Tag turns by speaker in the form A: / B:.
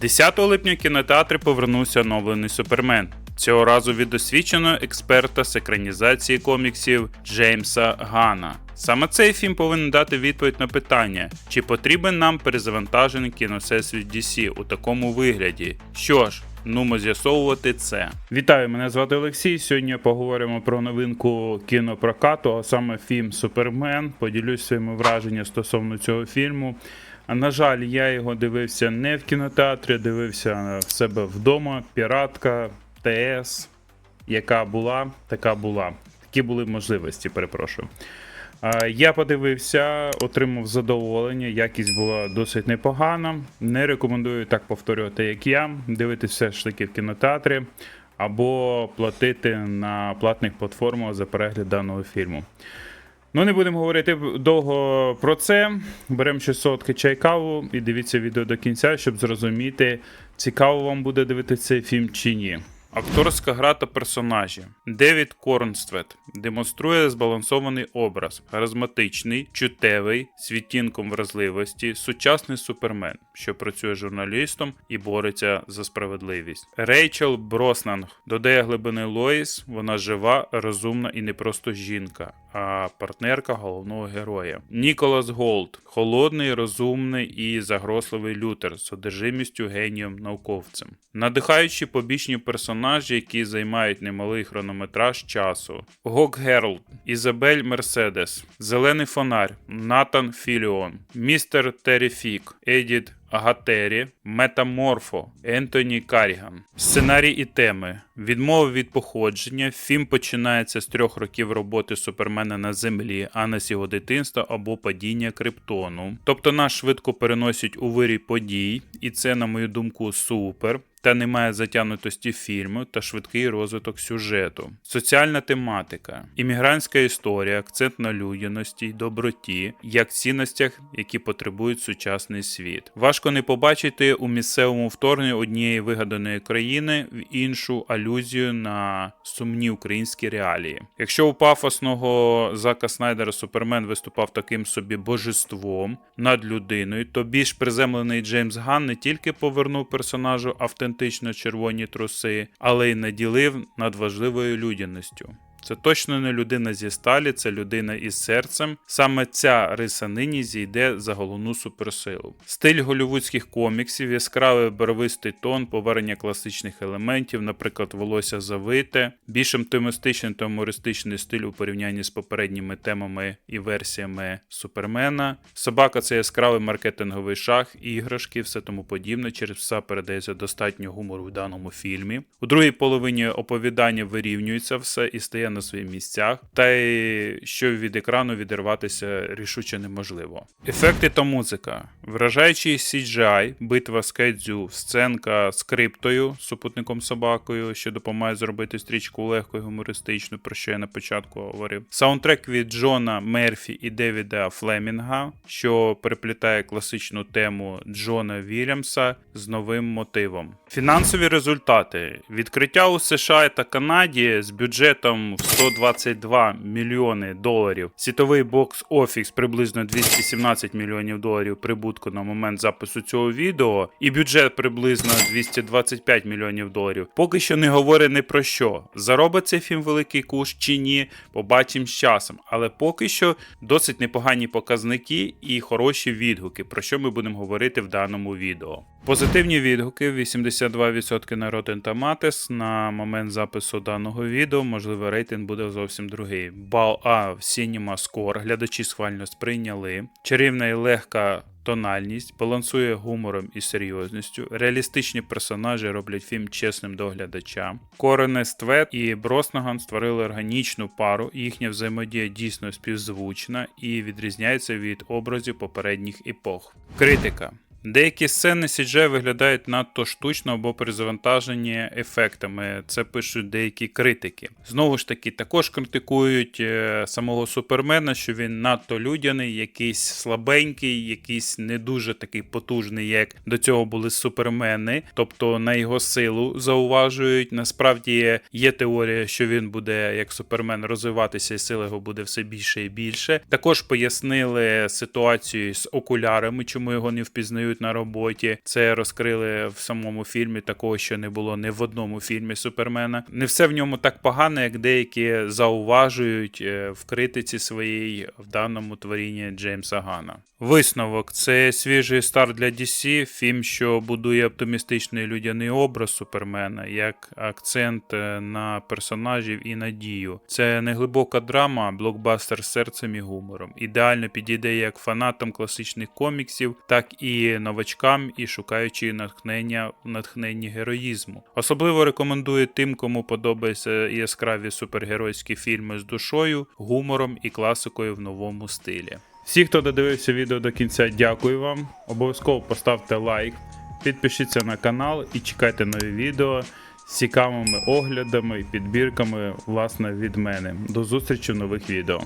A: 10 липня в кінотеатри повернувся оновлений Супермен. Цього разу від досвідченого експерта з екранізації коміксів Джеймса Гана. Саме цей фільм повинен дати відповідь на питання, чи потрібен нам перезавантажений кіновсесвіт DC у такому вигляді. Що ж, нумо з'ясовувати це. Вітаю, мене звати Олексій. Сьогодні поговоримо про новинку кінопрокату, а саме фільм Супермен. Поділюсь своїми враженнями стосовно цього фільму. А, На жаль, я його дивився не в кінотеатрі, дивився в себе вдома. Піратка, ТС, яка була, така була. Такі були можливості, перепрошую. Я подивився, отримав задоволення, якість була досить непогана. Не рекомендую так повторювати, як я. Дивитися все ж таки в кінотеатрі або платити на платних платформах за перегляд даного фільму. Ну, не будемо говорити довго про це. Беремо 600 чай каву і дивіться відео до кінця, щоб зрозуміти, цікаво вам буде дивитися цей фільм чи ні. Акторська гра та персонажі. Девід Корнствет демонструє збалансований образ, харизматичний, чутевий, з відтінком вразливості, сучасний супермен, що працює журналістом і бореться за справедливість. Рейчел Броснанг додає глибини Лоїс, вона жива, розумна і не просто жінка, а партнерка головного героя. Ніколас Голд холодний, розумний і загрозливий лютер з одержимістю генієм науковцем. Надихаючі побічні персонажі, які займають немалий хронометраж часу. Гок Герлд, Ізабель Мерседес, Зелений фонарь, Натан Філіон, Містер Теріфік, Едіт Агатері, Метаморфо, Ентоні Каріган. Сценарій і теми. Відмова від походження. Фільм починається з трьох років роботи Супермена на землі, а не з його дитинства або падіння Криптону. Тобто нас швидко переносять у вирій подій, і це, на мою думку, супер. Та немає затягнутості фільму та швидкий розвиток сюжету. Соціальна тематика, іммігрантська історія, акцент на людяності й доброті, як цінностях, які потребують сучасний світ. Важко не побачити у місцевому вторгненні однієї вигаданої країни в іншу алюзію на сумні українські реалії. Якщо у пафосного Зака Снайдера Супермен виступав таким собі божеством над людиною, то більш приземлений Джеймс Ган не тільки повернув персонажу автентично червоні труси, але й наділив надважливою людяністю. Це точно не людина зі сталі, це людина із серцем. Саме ця риса нині зійде за головну суперсилу. Стиль голівудських коміксів, яскравий барвистий тон, повернення класичних елементів, наприклад, волосся завите, більш оптимістичний та гумористичний стиль у порівнянні з попередніми темами і версіями Супермена. Собака це яскравий маркетинговий шах, іграшки, все тому подібне. Через все передається достатньо гумору в даному фільмі. У другій половині оповідання вирівнюється все і стає на своїх місцях, та й що від екрану відірватися рішуче неможливо. Ефекти та музика. Вражаючий CGI, битва з Кайдзю, сценка з криптою, супутником собакою, що допомагає зробити стрічку легко і гумористичну, про що я на початку говорив. Саундтрек від Джона Мерфі і Девіда Флемінга, що переплітає класичну тему Джона Вільямса з новим мотивом. Фінансові результати. Відкриття у США та Канаді з бюджетом в 122 мільйони доларів. Світовий бокс-офіс приблизно 217 мільйонів доларів прибутку на момент запису цього відео, і бюджет приблизно 225 мільйонів доларів. Поки що не говорить ні про що. Заробить цей фільм великий куш чи ні, побачимо з часом. Але поки що досить непогані показники і хороші відгуки, про що ми будемо говорити в даному відео. Позитивні відгуки 82% на Rotten Tomatoes на момент запису даного відео, можливо, рейтинг буде зовсім другий. Бал А в Cinema Score, глядачі схвально сприйняли. Чарівна і легка тональність, балансує гумором і серйозністю. Реалістичні персонажі роблять фільм чесним до глядача. Корен Ствет і Броснаган створили органічну пару, їхня взаємодія дійсно співзвучна і відрізняється від образів попередніх епох. Критика. Деякі сцени CGI виглядають надто штучно або перезавантажені ефектами. Це пишуть деякі критики. Знову ж таки, також критикують е, самого Супермена, що він надто людяний, якийсь слабенький, якийсь не дуже такий потужний, як до цього були супермени. Тобто на його силу зауважують. Насправді є теорія, що він буде як супермен розвиватися, і сила його буде все більше і більше. Також пояснили ситуацію з окулярами, чому його не впізнають визнають на роботі. Це розкрили в самому фільмі, такого що не було ні в одному фільмі Супермена. Не все в ньому так погано, як деякі зауважують е, в критиці своїй в даному творінні Джеймса Гана. Висновок це свіжий старт для DC, фільм, що будує оптимістичний людяний образ Супермена, як акцент е, на персонажів і надію. Це не глибока драма, блокбастер з серцем і гумором. Ідеально підійде як фанатам класичних коміксів, так і новачкам, і шукаючи натхнення в натхненні героїзму. Особливо рекомендую тим, кому подобаються яскраві супергеройські фільми з душою, гумором і класикою в новому стилі. Всі, хто додивився відео до кінця, дякую вам. Обов'язково поставте лайк, підпишіться на канал і чекайте нові відео з цікавими оглядами і підбірками власне від мене. До зустрічі в нових відео.